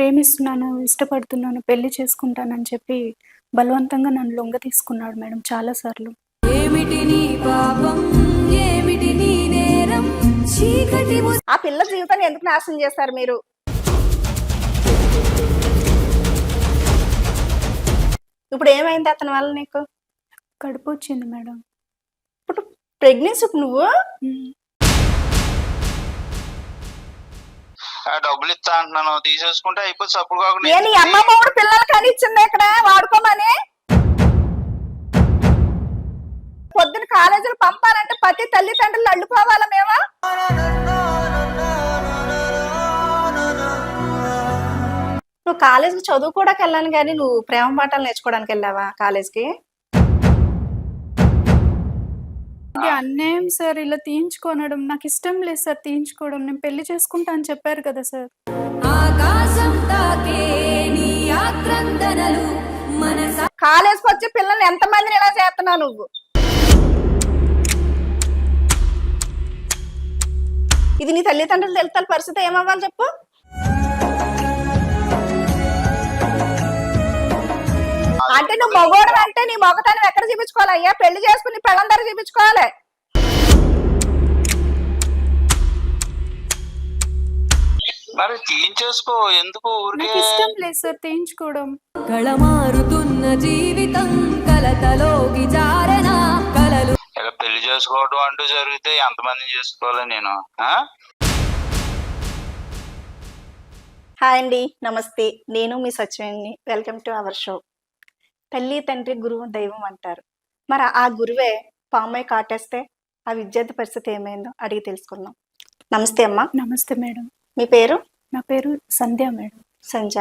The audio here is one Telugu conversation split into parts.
ప్రేమిస్తున్నాను ఇష్టపడుతున్నాను పెళ్ళి చేసుకుంటానని చెప్పి బలవంతంగా నన్ను లొంగ తీసుకున్నాడు మేడం చాలా సార్లు ఏమిటి నీ పాపం? ఏమిటి నీ నేరం? చీకటి ము- ఆ పిల్ల జీవితాన్ని ఎందుకు నాశనం చేస్తారు మీరు? ఇప్పుడు ఏమైంది అతని వల్ల నీకు? కడుపు వచ్చింది మేడం. ఇప్పుడు ప్రెగ్నెన్సీ నువ్వు? డబ్బులు ఇస్తా అంటున్నాను. తీసేసుకుంటే అయిపోతుంది. అప్పుడు కాకుండా అమ్మ మూడు పిల్లలు కానీ ఇచ్చింది ఇక్కడ? వాడుకోమని? పొద్దున కాలేజీలు పంపాలంటే ప్రతి తల్లిదండ్రులు అల్లుకోవాలా మేమా? నువ్వు కాలేజీకి చదువుకోవడానికి వెళ్ళాను కానీ నువ్వు ప్రేమ పాఠాలు నేర్చుకోవడానికి వెళ్ళావా కాలేజ్కి? ఇది అన్యాయం సార్ ఇలా తీయించుకోనడం? నాకు ఇష్టం లేదు సార్ తీయించుకోవడం. నేను పెళ్ళి చేసుకుంటా అని చెప్పారు కదా సార్. ఆకాశం తాకే నీ ఆక్రందనలు మనస పిల్లల్ని ఎంతమందిని ఇలా చేస్తున్నావు నువ్వు? ఇది నీ తల్లిదండ్రులు తెలుతాల పరిస్థితి ఏమవ్వాలి చెప్పు? అంటే నువ్వు మగోడు అంటే నీ మగతనం ఎక్కడ చూపించుకోవాలి? అయ్యా పెళ్ళి చేసుకుని పెళ్ళందరూ చూపించుకోవాలి. మరి తీయించేసుకో ఎందుకు ఊరికే? నాకు ఇష్టం లేదు సార్ తీయించుకోవడం. కళమారుతున్న జీవితం కలతలోకి జారన? కలలు ఇలా పెళ్ళి చేసుకోవడం అంటూ జరిగితే ఎంతమంది చేసుకోవాలి నేను? ఆ? హాయ్ అండి నమస్తే. నేను మీ సచివాన్ని వెల్కమ్ టు అవర్ షో. తల్లి తండ్రి గురువు దైవం అంటారు. మరి ఆ గురువే పామై కాటేస్తే ఆ విద్యార్థి పరిస్థితి ఏమైందో అడిగి తెలుసుకుందాం. నమస్తే అమ్మా. నమస్తే మేడం. మీ పేరు? నా పేరు సంధ్య మేడం. సంజ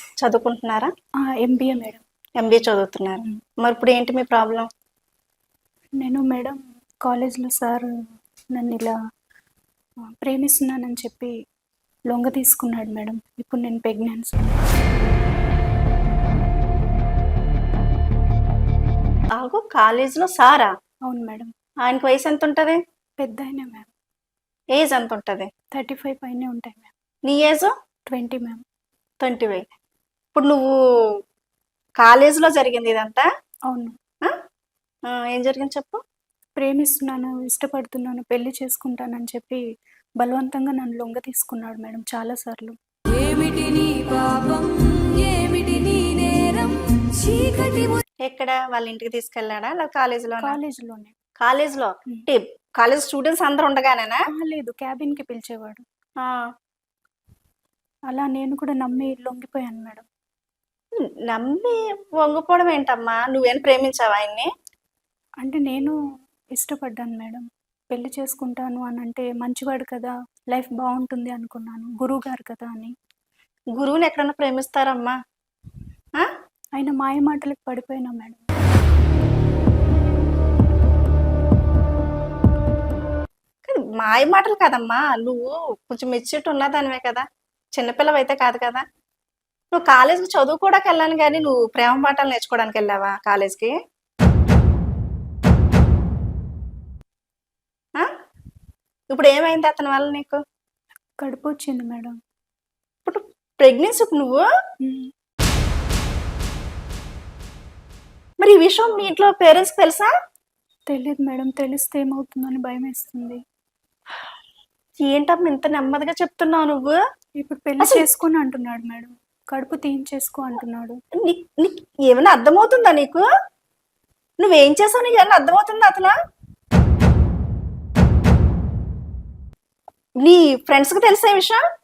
చదువుకుంటున్నారా? MBA madam. ఎంబీఏ చదువుతున్నారు. మరి ఇప్పుడు ఏంటి మీ ప్రాబ్లం? నేను మేడం కాలేజ్లో సార్ నన్ను ఇలా ప్రేమిస్తున్నానని చెప్పి లొంగ తీసుకున్నాడు మేడం. ఇప్పుడు నేను ప్రెగ్నెన్సీ. ఆగు కాలేజీలో సారా? అవును మేడం. ఆయనకి వయసు ఎంత ఉంటుంది పెద్ద అయినా మ్యామ్ ఏజ్ ఎంత ఉంటుంది థర్టీ ఫైవ్ పైనే ఉంటాయి మ్యామ్ నీ age? Twenty ma'am twenty five ఇప్పుడు నువ్వు కాలేజీలో జరిగింది ఇదంతా? అవును. ఏం జరిగింది చెప్పు? ప్రేమిస్తున్నాను ఇష్టపడుతున్నాను పెళ్ళి చేసుకుంటానని చెప్పి బలవంతంగా నన్ను లొంగ తీసుకున్నాడు మేడం చాలా సార్లు. ఏమిటి ఎక్కడ? వాళ్ళ ఇంటికి తీసుకెళ్ళాడా? లేదా కాలేజీలో కాలేజీలోనే. కాలేజీలో? అంటే కాలేజ్ స్టూడెంట్స్ అందరు ఉండగానేనా? లేదు. క్యాబిన్కి పిలిచేవాడు. ఆ, అలా నేను కూడా నమ్మి లొంగిపోయాను మేడం. నమ్మి వంగిపోవడం ఏంటమ్మా? నువ్వేం ప్రేమించావా ఆయన్ని? అంటే నేను ఇష్టపడ్డాను మేడం. పెళ్ళి చేసుకుంటాను అని అంటే మంచివాడు కదా లైఫ్ బాగుంటుంది అనుకున్నాను. గురువు గారు కదా అని. గురువుని ఎక్కడన్నా ప్రేమిస్తారమ్మా? ఆయన మాయ మాటలకు పడిపోయినా మేడం. మాయ మాటలు కాదమ్మా. నువ్వు కొంచెం మెచ్యూరిటీ ఉన్నదానివే కదా. చిన్నపిల్లవి అయితే కాదు కదా. నువ్వు కాలేజీకి చదువుకోవడానికి వెళ్ళాను కానీ నువ్వు ప్రేమ పాఠాలు నేర్చుకోవడానికి వెళ్ళావా కాలేజ్కి? ఇప్పుడు ఏమైంది అతని వల్ల నీకు? కడుపు వచ్చింది మేడం. ఇప్పుడు ప్రెగ్నెన్సీ నువ్వు? మరి ఈ విషయం మీ ఇంట్లో పేరెంట్స్కి తెలుసా? తెలియదు మేడం తెలిస్తే ఏమవుతుందని భయం వేస్తుంది ఏంటమ్మా ఇంత నెమ్మదిగా చెప్తున్నావు నువ్వు? ఇప్పుడు పెళ్ళి అసలు- చేసుకొని అంటున్నాడు మేడం. కడుపు తీయించేసుకో అంటున్నాడు. నీ- నీకు ఏమైనా అర్థమవుతుందా నీకు? నువ్వేం చేసావు? నీకు ఏమైనా అర్థమవుతుందా అతను నీ ఫ్రెండ్స్కి తెలిసే విషయం?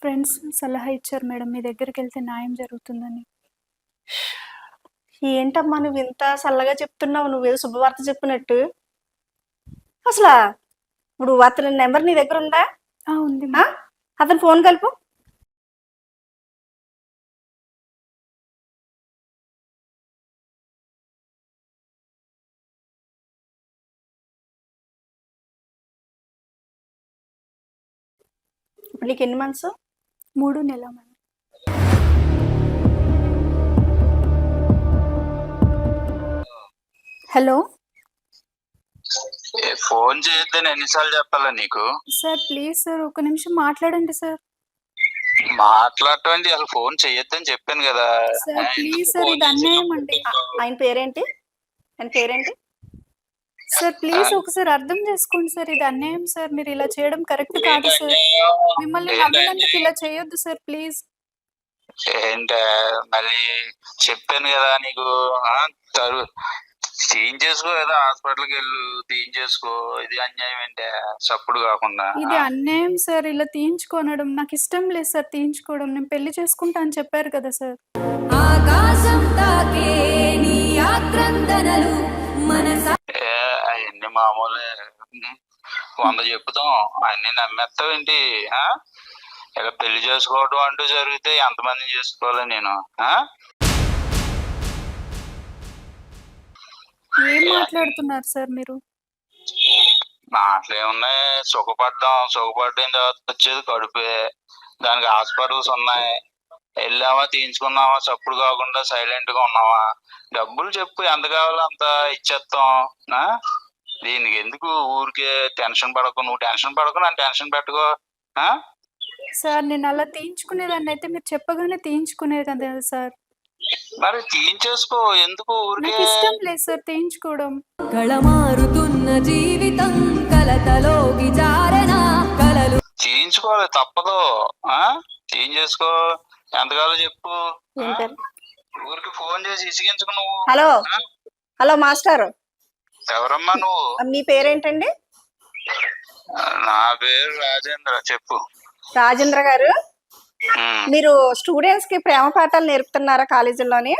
ఫ్రెండ్స్ సలహా ఇచ్చారు మేడం. మీ దగ్గరికి వెళ్తే న్యాయం జరుగుతుందని. ఏంటమ్మా నువ్వు ఇంత చల్లగా చెప్తున్నావు? నువ్వేదో శుభవార్త చెప్పినట్టు. అసలు ఇప్పుడు అతని నెంబర్ నీ దగ్గర ఉందా? ఉంది? అతని ఫోన్ కలుపు. ఇప్పుడు నీకు ఎన్ని మంత్స్ మూడు నెల మేడం హలో? ఫోన్ చేయొద్దని ఎన్నిసార్లు చెప్పాలా నీకు? సార్ ప్లీజ్ సార్ ఒక నిమిషం మాట్లాడండి సార్. మాట్లాడటం అసలు ఫోన్ చెయ్యొద్దని చెప్పాను కదా. సార్ ప్లీజ్ సార్ ఇది అన్యాయం అండి ఆయన పేరేంటి? ఆయన పేరేంటి? సార్ ప్లీజ్ ఒకసారి అర్థం చేసుకోండి సార్ ఇది అన్యాయం సార్ మీరు ఇలా చేయడం కరెక్ట్ కాదు సార్. మిమ్మల్ని నమ్మినందుకు ఇలా చేయొద్దు సార్ ప్లీజ్. ఏంటే? మళ్ళీ చెప్పాను కదా నీకు క్లీన్ చేసుకో ఏదో హాస్పిటల్కి వెళ్ళు క్లీన్ చేసుకో. ఇది అన్యాయం ఏంటే? చప్పుడు కాకుండా. ఇది అన్యాయం సార్. ఇలా తీయించుకోనడం నాకు ఇష్టం లేదు సార్ తీయించుకోవడం. నేను పెళ్ళి చేసుకుంటా అని చెప్పారు కదా సార్. ఆకాశం తాకే నీ ఆక్రందనలు మనస అవన్నీ మామూలే. వంద చెప్పుతాం అన్ని నమ్మేస్తావేంటి ఆ? ఇలా పెళ్ళి చేసుకోవడం అంటూ జరిగితే ఎంతమందిని చేసుకోవాలి నేను? ఏం మాట్లాడుతున్నారు సార్ మీరు? మాటలు ఏమున్నాయి సుఖపడ్డాం. సుఖపడిన తర్వాత వచ్చేది కడుపే. దానికి హాస్పిటల్స్ ఉన్నాయి. వెళ్ళావా తీయించుకున్నావా చప్పుడు కాకుండా సైలెంట్గా ఉన్నావా డబ్బులు చెప్పు ఎంత కావాలో అంత ఇచ్చేస్తాం? దీనికి ఎందుకు ఊరికే టెన్షన్ పడకు? నువ్వు టెన్షన్ పడకు నన్ను టెన్షన్ పెట్టుకో? సార్ నేను అలా తీయించుకునేదాన్ని అయితే మీరు చెప్పగానే తీయించుకునేది కదా సార్. మరి తీయించేసుకో ఎందుకు ఊరికే? నాకు ఇష్టం లేదు సార్ తీయించుకోవడం. కళమారుతున్న జీవితం కలతలోకి జారన కలలు. తీయించుకోవాలి తప్పదు. ఆ? తీయించేసుకో. ఎంత కావాలో చెప్పు? ఆ? ఊరికి ఫోన్ చేసి ఇసిగించుకు నువ్వు. హలో? ఆ? Hello master. ఎవరమ్మా నువ్వు? మీ పేరేంటండి? నా పేరు రాజేంద్ర చెప్పు. రాజేంద్ర గారు. మీరు స్టూడెంట్స్కి ప్రేమ పాఠాలు నేర్పుతున్నారా కాలేజీలోని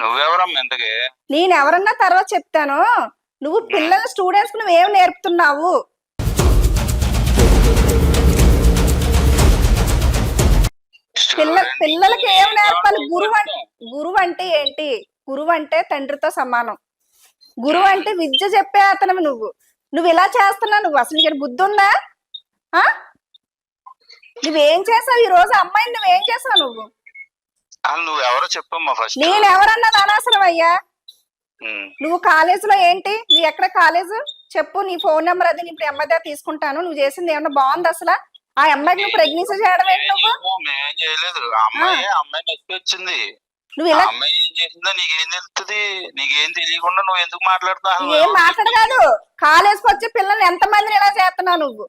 నువ్వెవరమ్మా ఇంతకి? నేను ఎవరన్నా తర్వాత చెప్తాను. నువ్వు పిల్లల స్టూడెంట్స్కి నువ్వేం నేర్పుతున్నావు? పిల్ల పిల్లలకి ఏం నేర్పాలి? గురువు అంటే గురువు అంటే ఏంటి? గురువు అంటే తండ్రితో సమానం. గురువు అంటే విద్య చెప్పే అతను నువ్వు. నువ్వు ఇలా చేస్తున్నావు. నువ్వు అసలు ఇక్కడ బుద్ధి ఉందా ఆ? నువ్వేం చేసావు? ఈ రోజు అమ్మాయిని నువ్వేం చేసావు నువ్వు? అసలు నువ్వెవరో చెప్పమ్మా ఫస్ట్ నేను ఎవరన్నది అనవసరం అయ్యా నువ్వు కాలేజీలో ఏంటి? నీ ఎక్కడ కాలేజ్? చెప్పు నీ ఫోన్ నెంబర్ అది నీ ఇప్పుడు అమ్మాయి దగ్గర తీసుకుంటాను. నువ్వు చేసింది ఏమన్నా బాగుంది అసలు? ఆ అమ్మాయికి నువ్వు ప్రెగ్నెన్సీ చేయడం ఏంటి నువ్వు? చేయలేదు. అమ్మాయి వచ్చింది. నువ్వు ఆ ఇలా అమ్మాయి ఏం చేసిందో నీకేం తెలుస్తుంది నీకేం తెలియకుండా నువ్వు ఎందుకు మాట్లాడుతున్నావు? ఏం మాట్లాడ కాదు కాలేజ్కి వచ్చే పిల్లల్ని ఎంత మందిని ఇలా చేస్తున్నావు నువ్వు?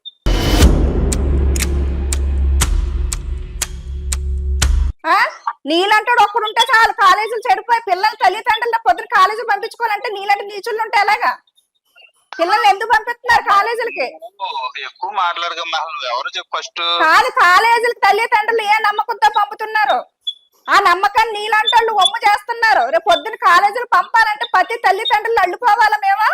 నీలంటాడు ఒక్కడుంటే చాలు. కాలేజీలు చెడిపోయి పిల్లల తల్లిదండ్రుల పొద్దున కాలేజీ పంపించుకోవాలంటే నీలాంటి నీచులు ఉంటే ఎలాగా? పిల్లల్ని ఎందుకు పంపిస్తున్నారు కాలేజీలకి? ఎక్కువ ఫస్ట్? కాదు కాలేజీలకు తల్లిదండ్రులు ఏ నమ్మకంతో పంపుతున్నారు? ఆ నమ్మకాన్ని నీలాంటి ఒమ్ము చేస్తున్నారు. రేపు పొద్దున కాలేజీలు పంపాలంటే ప్రతి తల్లిదండ్రులు అల్లుకోవాలా మేమా?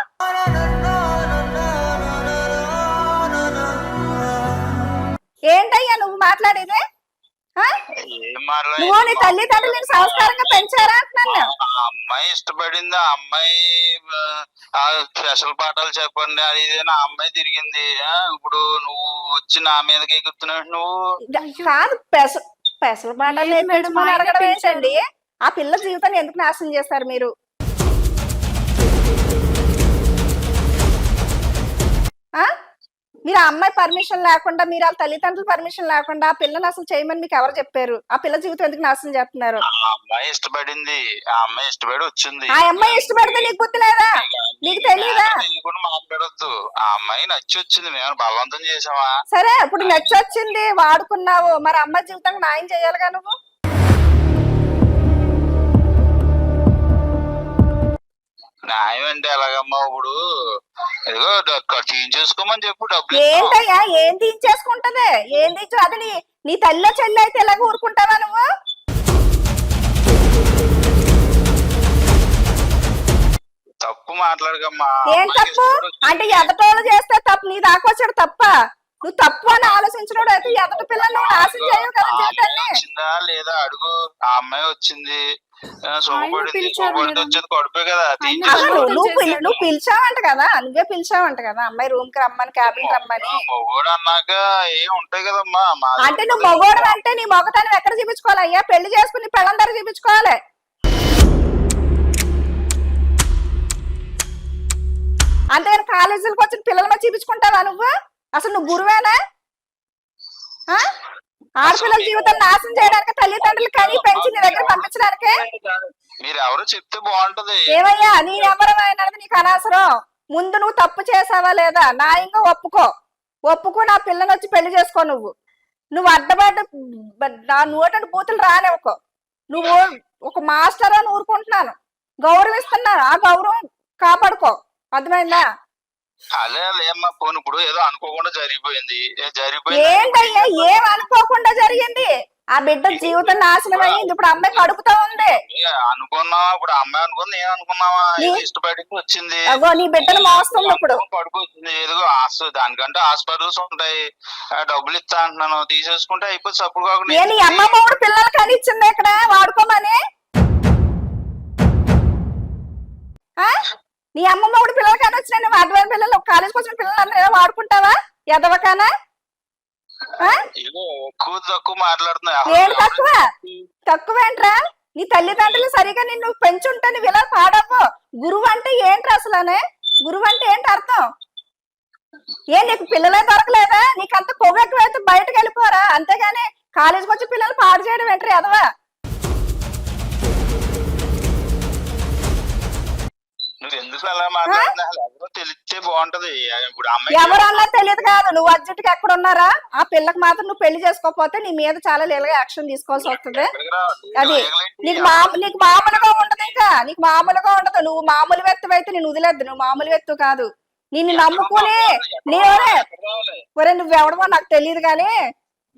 ఏంటయ్యా నువ్వు మాట్లాడేది? నువ్వు నీ తల్లిదండ్రులు సంస్కారంగా పెంచారా అంటున్నాను అమ్మాయి ఇష్టపడింది ఆ అమ్మాయి ఆ స్పెషల్ పాఠాలు చెప్పండి అది ఇది అని ఆ అమ్మాయి తిరిగింది. ఇప్పుడు నువ్వు వచ్చి నా మీదకి ఎగురుతున్నావు నువ్వు కాదు పెస పెసలు పాటలు లేదు మేడం, నేర్పించమని ఆయన అడగడం. ఏంటండి? ఆ పిల్ల జీవితాన్ని ఎందుకు నాశనం చేస్తారు మీరు? ఆ? మీరు ఆ అమ్మాయి పర్మిషన్ లేకుండా మీరు వాళ్ళ తల్లిదండ్రుల పర్మిషన్ లేకుండా ఆ పిల్లని అసలు చేయమని మీకు ఎవరు చెప్పారు? ఆ పిల్ల జీవితం ఎందుకు నాశనం చేస్తున్నారు? ఆ అమ్మాయి ఇష్టపడింది. ఆ అమ్మాయి ఇష్టపడి వచ్చింది. ఆ అమ్మాయి ఇష్టపడితే నీకు గుర్తు లేదా? నీకు తెలీదా? తెలియకుండా మాట్లాడొద్దు. ఆ అమ్మాయి నచ్చి వచ్చింది. మేము బలవంతం చేసావా సరే ఇప్పుడు నచ్చొచ్చింది వాడుకున్నావు. మరి అమ్మాయి జీవితం న్యాయం చేయాలిగా నువ్వు? న్యాయం అంటే ఎలాగమ్మా ఇప్పుడు? ఇదిగో చేంజ్ చేసుకోమని చెప్పు డబ్బులు. ఏంటయ్యా? ఏం తీయించేసుకుంటది? ఏం తీర్చు అది నీ నీ తల్లి చెల్లి అయితే ఎలాగ ఊరుకుంటావా నువ్వు? తప్పు మాట్లాడకమ్మా. ఏం తప్పు. అంటే ఎదటోళ్ళు చేస్తే తప్పు నీ దాకా వచ్చాడు తప్ప. నువ్వు తప్పు అని ఆలోచించినోడు అయితే ఎదట పిల్లలు నాశనం చేయవు కదా జీవితాన్ని. లేదా అడుగు. ఆ అమ్మాయి వచ్చింది. వచ్చేది కడుపే కదా నువ్వు పిలిచావంట కదా నువ్వే పిలిచావంట కదా అమ్మాయి రూమ్కి రమ్మని క్యాబిన్ రమ్మని. మొగోడు అన్నాక ఏం ఉంటాయి కదమ్మా అంటే నువ్వు మగోడు అంటే నీ మగతాన్ని ఎక్కడ చూపించుకోవాలి? అయ్యా పెళ్ళి చేసుకుని పిల్లలందరూ చూపించుకోవాలి. అంతేగాని కాలేజీలకు వచ్చిన పిల్లల మీద చూపించుకుంటావా నువ్వు? అసలు నువ్వు గురువేనా? ఆడపిల్లల జీవితం నాశనం చేయడానికి తల్లిదండ్రులు కని పెంచి నీ దగ్గర పంపించడానికే? మీరు ఎవరో చెప్తే బాగుంటది. ఏమయ్యా నీ ఎవరమైనది నీకు అనవసరం. ముందు నువ్వు తప్పు చేసావా లేదా? న్యాయంగా ఒప్పుకో. ఒప్పుకో నా పిల్లని వచ్చి పెళ్ళి చేసుకో నువ్వు. నువ్వు అడ్డబడ్డ నా నోటని బూతులు రానివ్వకో. నువ్వు ఒక మాస్టర్ అని ఊరుకుంటున్నాను. గౌరవిస్తున్నాను ఆ గౌరవం కాపాడుకో. అర్థమైందా? అదే లేమ్మా పోను ఇప్పుడు ఏదో అనుకోకుండా జరిగిపోయింది. ఏంటయ్యా ఏం అనుకోకుండా జరిగింది? ఆ బిడ్డ జీవితం నాశనం అయ్యింది ఇప్పుడు అమ్మాయి కడుపుతా ఉంది. అనుకున్నా ఇప్పుడు అమ్మాయి అనుకుంది నేను అనుకున్నావా? ఇష్టపడి వచ్చింది. అగో నీ బిడ్డను మోస్తుంది ఇప్పుడు. పడిపోతుంది ఏదో ఆస్ దానికంటే హాస్పిటల్స్ ఉంటాయి. డబ్బులు ఇస్తా అంటున్నాను. తీసేసుకుంటే అయిపోతుంది సప్పుడు కాకుండా ఏ నీ అమ్మ మూడు పిల్లలు కనిచ్చింది ఇక్కడ వాడుకోమని? నీ అమ్మ మూడు పిల్లలు కానీ వచ్చిన నువ్వు అడ్వాన్ పిల్లలు కాలేజ్కి వచ్చిన పిల్లలు వాడుకుంటావా? ఎదవకానా? ఎక్కువ తక్కువ తక్కువేంట్రా నీ తల్లిదండ్రులు సరిగా నిన్ను పెంచుంటే నువ్వు ఇలా పాడవు గురువు అంటే ఏంట్రా అసలనే? గురువు అంటే ఏంటి అర్థం? ఏ నీకు పిల్లలే దొరకలేదా? నీకు అంత కొవ్వు ఎక్కువైతే బయటకు వెళ్ళిపోరా. అంతేగాని కాలేజీకి వచ్చి పిల్లలు పాడు చేయడం ఏంట్రా ఎదవా? నువ్వు ఎందుకు అలా మాట్లాడుతున్నా అసలు ఎవరో తెలిస్తే బాగుంటది. ఇప్పుడు అమ్మాయి ఎవరన్నా తెలియదు కాదు. నువ్వు అర్జెంట్గా ఎక్కడ ఉన్నారా ఆ పిల్లకి మాత్రం నువ్వు పెళ్ళి చేసుకోకపోతే నీ మీద చాలా లీలగా యాక్షన్ తీసుకోవాల్సి వస్తుంది. అది. నీకు మా నీకు మామూలుగా ఉండదు ఇంకా. నీకు మామూలుగా ఉండదు. నువ్వు మామూలు వ్యక్తి అయితే నేను వదిలేద్దు. నువ్వు మామూలు వ్యక్తి కాదు. నిన్ను నమ్ముకుని నేనే ఒరే. నువ్వు ఎవడమో నాకు తెలియదు కానీ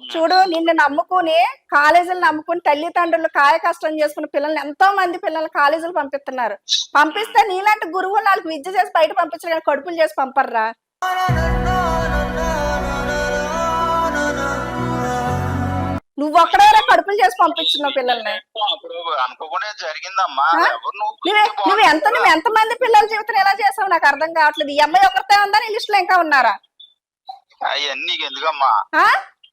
చూడు నిన్ను నమ్ముకుని కాలేజీలు నమ్ముకుని తల్లిదండ్రులు కాయ కష్టం చేసుకున్న పిల్లల్ని ఎంతో మంది పిల్లలు కాలేజీలు పంపిస్తున్నారు. పంపిస్తే నీలాంటి గురువు వాళ్ళకి విద్య చేసి బయట పంపించరు కానీ కడుపులు చేసి పంపర్రా. నువ్వు ఒక్కడే కడుపులు చేసి పంపించున్నావు పిల్లల్ని. నువ్వు ఎంత నువ్వు ఎంత మంది పిల్లల జీవితం ఎలా చేసావు నాకు అర్థం కావట్లేదు. ఈ అమ్మాయి ఒకరితే ఉందా నీ లిస్ట్లో ఇంకా ఉన్నారా? అవన్నీ ఎందుకమ్మా?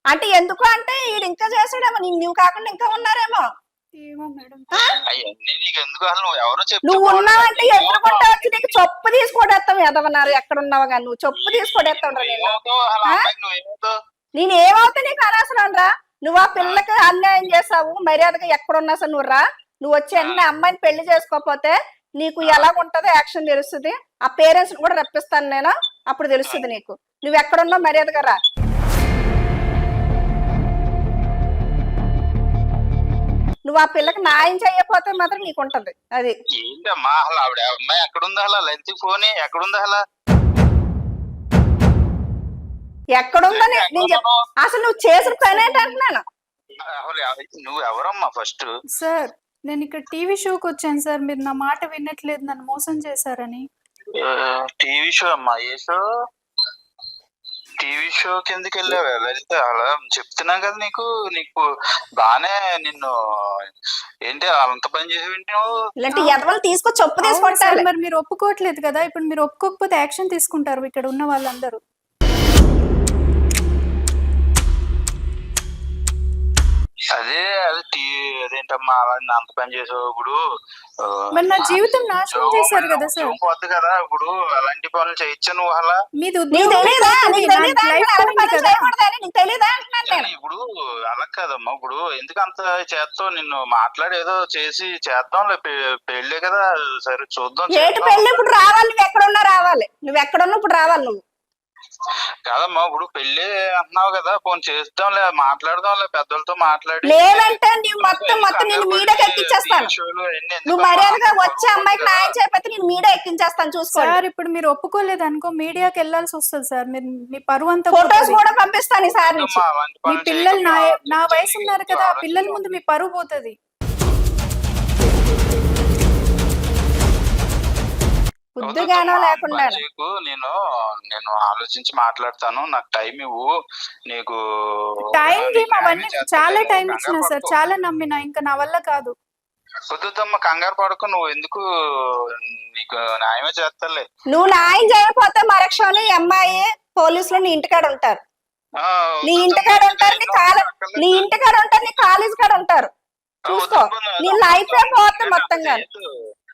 అంటే ఎందుకు అంటే ఈడు ఇంకా చేసాడేమో నీ- నువ్వు కాకుండా ఇంకా ఉన్నారేమో. నీకు నువ్వు. ఉన్నావంటే ఎదురుకుంటా వచ్చి నీకు చొప్పు తీసుకోడేస్తాం ఎదవన్నారు ఎక్కడ ఉన్నావు కానీ నువ్వు చొప్పు తీసుకోడేస్తావు నేను. ఏమవుతా నీకు అనవసరం రా. నువ్వు ఆ పిల్లకి అన్యాయం చేసావు మర్యాదగా ఎక్కడున్నా సరే నువ్వు రా. నువ్వు వచ్చి వెంటనే అమ్మాయిని పెళ్ళి చేసుకోకపోతే నీకు ఎలా ఉంటుందో యాక్షన్ తెలుస్తుంది. ఆ పేరెంట్స్ కూడా రప్పిస్తాను నేను. అప్పుడు తెలుస్తుంది నీకు. నువ్వు ఎక్కడున్నావు? మర్యాదగా రా. నువ్వు ఆ పిల్లకి న్యాయం చేయకపోతే మాత్రం నీకు ఉంటది అది. ఏంటమ్మా అసలు ఆవిడ అమ్మాయి ఎక్కడుందా అలా? లెంత్ ఫోన్ ఎక్కడుందా అలా? ఎక్కడుందో నే- నేను చెప్ అసలు నువ్వు చేసిన పని ఏంటంటున్నాను? నువ్వు ఎవరమ్మా ఫస్ట్? సార్ నేను ఇక్కడ టీవీ షోకి వచ్చాను సార్. మీరు నా మాట వినట్లేదు. నన్ను మోసం చేశారని. టీవీ షో అమ్మా ఏ షో? టీవీ షో కిందకి వెళ్ళావా వెళ్తే అలా చెప్తున్నా కదా నీకు. నీకు బానే నిన్ను ఏంటి అంత పని ఇలాంటి ఎదవలు తీసుకొచ్చి సార్, తీసుకుంటారు మరి మీరు ఒప్పుకోవట్లేదు కదా. ఇప్పుడు మీరు ఒప్పుకోకపోతే యాక్షన్ తీసుకుంటారు ఇక్కడ ఉన్న వాళ్ళందరూ. అదే అదే టీ అదేంటమ్మా అలా అంత పని చేసావు ఇప్పుడు. మరి నా జీవితం నాశనం చేశారు కదా సార్. ఉద్యోగం పోద్ది కదా ఇప్పుడు అలాంటి పనులు చేయొచ్చు నువ్వు అలా? మీది నీకు ఉద్యోగం తెలీదా? పోతుంది, నీకు నా తెలీదా? లైఫ్ నువ్వు పోయింది పనులు కదా. చేయకూడదని నీకు తెలీదా అంటున్నాను నేను. ఇప్పుడు అలా కాదమ్మా ఇప్పుడు ఎందుకు అంత చేస్తావు? నిన్ను మాట్లాడి ఏదో చేసి చేద్దాం పెళ్ళే కదా సరే చూద్దాం ఏటి చేద్దాం. పెళ్ళి ఇప్పుడు రావాలి నువ్వు ఎక్కడున్నా రావాలి. నువ్వు ఎక్కడున్నా ఇప్పుడు రావాలి నువ్వు. కాదమ్మా ఇప్పుడు పెళ్ళి అంటున్నావు కదా ఫోన్ చేద్దాంలే మాట్లాడదాంలే పెద్దలతో మాట్లాడి లేదంటే నువ్వు మొత్తం మొత్తం నేను మీడియాకి ఎక్కించేస్తాను నువ్వు మర్యాదగా? వచ్చే అమ్మాయికి న్యాయం చేయకపోతే నేను మీడియా ఎక్కించేస్తాను చూసుకోండి సార్ ఇప్పుడు మీరు ఒప్పుకోలేదు అనుకో మీడియాకి వెళ్ళాల్సి వస్తుంది సార్ మీరు మీ పరువు అంతా ఫొటోస్. కూడా పంపిస్తాను అలాంటి మీ పిల్లలు నా. నా వయసు ఉన్నారు కదా ఆ. పిల్లల ముందు మీ పరువు పోతుంది లేకుండా చేయకు. నేను నేను ఆలోచించి మాట్లాడతాను. నాకు టైం ఇవ్వు. నీకు టైం నీకు అవన్నీ. చాలా టైం ఇచ్చిన సార్. చాలా నమ్మిన. ఇంకా నా వల్ల కాదు. వద్దుద్దమ్మా కంగారు పడకు. నువ్వు ఎందుకు నీకు న్యాయమే చేస్తాలే. నువ్వు న్యాయం చేయకపోతే మరక్షణం అమ్మాయి పోలీసులు నీ ఇంటికాడ ఉంటారు. నీ ఇంటికాడ ఉంటారు నీ కాలేజ్ నీ ఇంటికాడ ఉంటారు నీ కాలేజ్ కాడ ఉంటారు. చూసుకో. నీ లైఫ్ వద్దు, మొత్తంగా.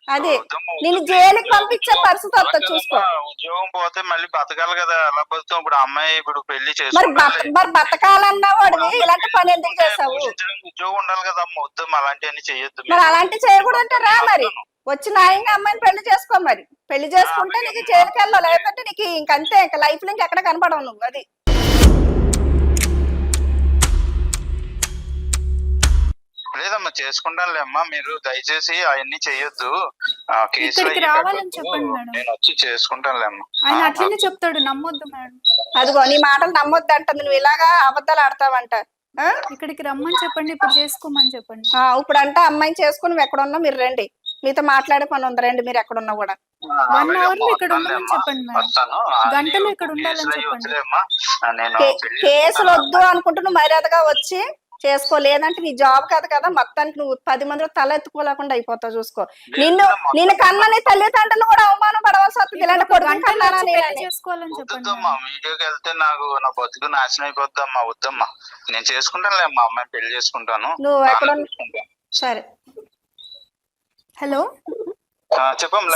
అదే నేను వద్దు. జైలుకి పంపించే పరిస్థితి అలా వస్తుంది చూసుకో. ఉద్యోగం పోతే మళ్ళీ బతకాలి కదా ఎలా బతుకుతాం? ఇప్పుడు అమ్మాయి ఇప్పుడు పెళ్ళి మరి చేసుకోవాలి బత- మరి బతకాలన్నా వాడివి ఇలాంటి పని ఎందుకు చేసావు పోషించడానికి ఉద్యోగం ఉండాలి కదా అమ్మ. వద్దమ్మా అలాంటివన్నీ చెయ్యొద్దు మరి అలాంటి చేయకూడదు అంటే రా మరి. వచ్చి న్యాయంగా అమ్మాయిని పెళ్ళి చేసుకో మరి. పెళ్ళి చేసుకుంటే నీకు జైలుకి లేకపోతే నీకు ఇంకంతే ఇంకా లైఫ్లో ఇంకెక్కడ కనపడవు నువ్వు అది. లేదమ్మా చేసుకుంటానులే అమ్మా మీరు దయచేసి అవన్నీ చెయ్యొద్దు ఆ, కేసులు ఇక్కడికి అయ్యి రావాలని. చెప్పండి మేడం. నేను వచ్చి చేసుకుంటానులే అమ్మా ఆయన అట్లనే చెప్తాడు నమ్మొద్దు మేడం అదిగో నీ మాటలు నమ్మొద్దు అంటుంది నువ్వు ఇలాగా అబద్ధాలు ఆడతావంట ఆ? ఇక్కడికి రమ్మని చెప్పండి ఇప్పుడు చేసుకోమని చెప్పండి ఆ, ఇప్పుడు అంటే అమ్మాయిని చేసుకుని నువ్వు ఎక్కడ ఉన్నా మీరు రండి మీతో మాట్లాడే పని ఉంది రండి మీరు ఎక్కడ ఉన్నా కూడా వన్ అవర్లో ఇక్కడ ఉండమని అమ్మా. చెప్పండి మేడం. వస్తాను ఆ, గంటలో నీవు ఇక్కడ ఉండాలని కేసులు చెప్పండి. వదిలేమ్మా. ఆ, నేను కే- పెళ్ళి కేసులు. వద్దు అనుకుంటూ నువ్వు మర్యాదగా వచ్చి చేసుకో లేదంటే నీ జాబ్ కాదు కదా మొత్తానికి నువ్వు పది మందిలో తల ఎత్తుకోలేకుండా అయిపోతావు చూసుకో. నిన్ను నిన్ను కన్నని తల్లిదండ్రులు కూడా అవమానం పడవలసి వస్తుంది. ఇలాంటి ఇప్పుడు ఒక కొడుకు గంటలో కన్నానా చేసుకోవాలని చెప్పండి. వద్దమ్మా మేడం. వీడియోకి వెళ్తే నాకు నా బతుకు నాశనం అయిపోద్దమ్మా వద్దమ్మా. నేను చేసుకుంటానులే అమ్మా అమ్మాయి పెళ్ళి చేసుకుంటాను. నువ్వు ఎక్కడ. సరే. హలో?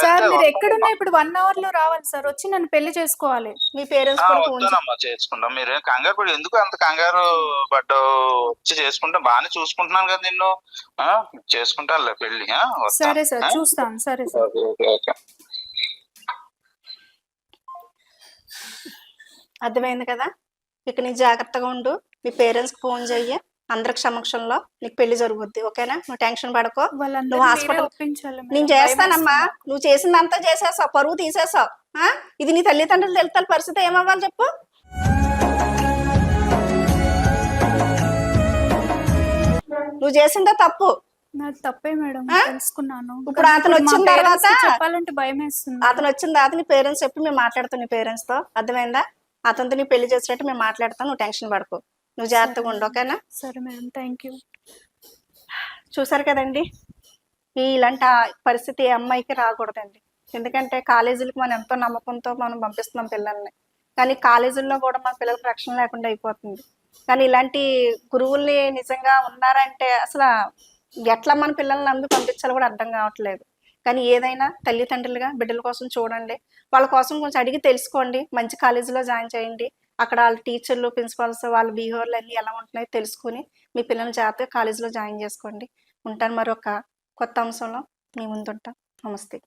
సార్ మీరు ఎక్కడున్నా. ఇప్పుడు వన్ అవర్లో రావాలి సార్. వచ్చి నన్ను పెళ్ళి చేసుకోవాలి. మీ పేరెంట్స్ చేసుకుంటాం. మీరు కంగారు పడి ఎందుకు అంత కంగారు పడ్డ? వచ్చి చేసుకుంటాం బాగానే చూసుకుంటున్నాను కదా నిన్ను. ఆ, చేసుకుంటానులే పెళ్ళి. సరే సార్? చూస్తాను. సరే సార్. అర్థమైంది కదా? ఇక నీ జాగ్రత్తగా ఉండు. మీ పేరెంట్స్ ఫోన్ చెయ్యి. అందరి సమక్షంలో నీకు పెళ్ళి జరుగుద్ది ఓకేనా? నువ్వు టెన్షన్ పడకో. నువ్వు హాస్పిటల్. నేను చేస్తానమ్మా. నువ్వు చేసిందంతా చేసేసావు పరువు తీసేసావు. ఆ? ఇది నీ తల్లిదండ్రులు తెలుతాల పరిస్థితి ఏమవ్వాలి చెప్పు? నువ్వు చేసిందే తప్పు? నాది తప్పే మేడం? తెలుసుకున్నాను. ఇప్పుడు అతను వచ్చిన తర్వాత- చెప్పాలంటే భయం వేస్తుంది అతను వచ్చిన తర్వాత నీ పేరెంట్స్ చెప్పి మేము మాట్లాడుతాం నీ పేరెంట్స్తో? అర్థమైందా? అతనితో నీ పెళ్ళి చేసినట్టు మేము మాట్లాడతాం నువ్వు టెన్షన్ పడకు. నువ్వు జాగ్రత్తగా ఉండు ఓకేనా? సరే మేడం థ్యాంక్ యూ. చూసారు కదండి ఈ ఇలాంటి పరిస్థితి ఏ అమ్మాయికి రాకూడదండి. ఎందుకంటే కాలేజీలకు మనం ఎంతో నమ్మకంతో మనం పంపిస్తున్నాం పిల్లల్ని. కానీ కాలేజీల్లో కూడా మన పిల్లలకు రక్షణ లేకుండా అయిపోతుంది. కానీ ఇలాంటి గురువుల్ని నిజంగా ఉన్నారంటే అసలు ఎట్లా మన పిల్లల్ని నమ్మి పంపించాలో కూడా అర్థం కావట్లేదు. కానీ ఏదైనా తల్లిదండ్రులుగా బిడ్డల కోసం చూడండి. వాళ్ళ కోసం కొంచెం అడిగి తెలుసుకోండి. మంచి కాలేజీలో జాయిన్ చేయండి. అక్కడ వాళ్ళ టీచర్లు ప్రిన్సిపాల్స్ వాళ్ళ బిహేవియర్లు అన్నీ ఎలా ఉంటున్నాయో తెలుసుకుని మీ పిల్లల్ని జాగ్రత్తగా కాలేజీలో జాయిన్ చేసుకోండి. ఉంటాను మరొక కొత్త అంశంలో మీ ముందుంటాం. నమస్తే.